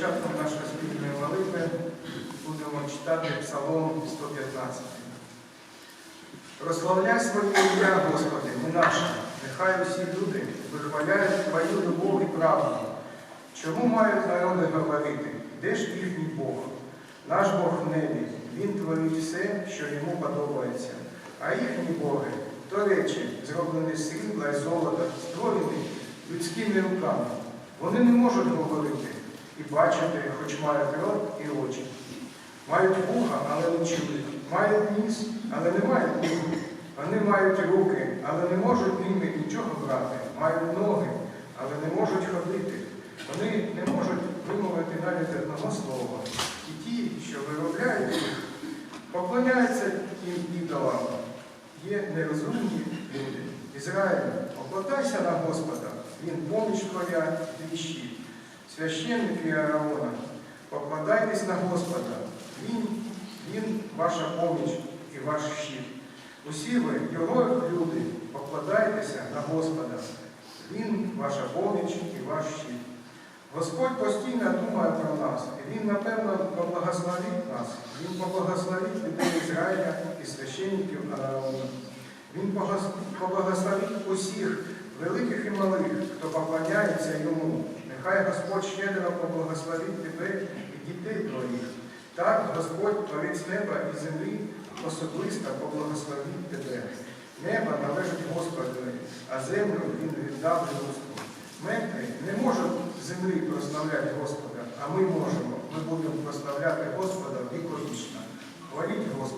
початком нашої спільної молитви будемо читати Псалом 115. Прославляй своє ім'я, Господи, не наше. Нехай усі люди вихваляють Твою любов і правду. Чому мають народи говорити? Де ж їхній Бог? Наш Бог в небі, Він творить все, що йому подобається. А їхні боги то речі, зроблені з срібла і золота, створені людськими руками. Вони не можуть говорити і бачити, хоч мають рот і очі. Мають вуха, але не чують. Мають ніс, але не мають ніг. Вони мають руки, але не можуть ними нічого брати. Мають ноги, але не можуть ходити. Вони не можуть вимовити навіть одного слова. І ті, що виробляють їх, поклоняються тим ідолам. Є нерозумні люди. Ізраїль, покладайся на Господа, Він поміч твоя і щит. Священники Аарона, покладайтесь на Господа, Він, Він ваша поміч і ваш щит. Усі ви, його люди, покладайтеся на Господа. Він ваша поміч і ваш щит. Господь постійно думає про нас, і Він, напевно, поблагословить нас. Він поблагословить людей Ізраїля і священників Аарона. Він поблагословить усіх, великих і малих, хто поклоняється йому. Нехай Господь щедро поблагословить тебе і дітей твоїх. Так Господь, Творець неба і землі, особисто поблагословить тебе. Небо належить Господові, а землю він віддав людству. Мертві не можуть землі прославляти Господа, а ми можемо. Ми будемо прославляти Господа віковічно. Хваліть Господа.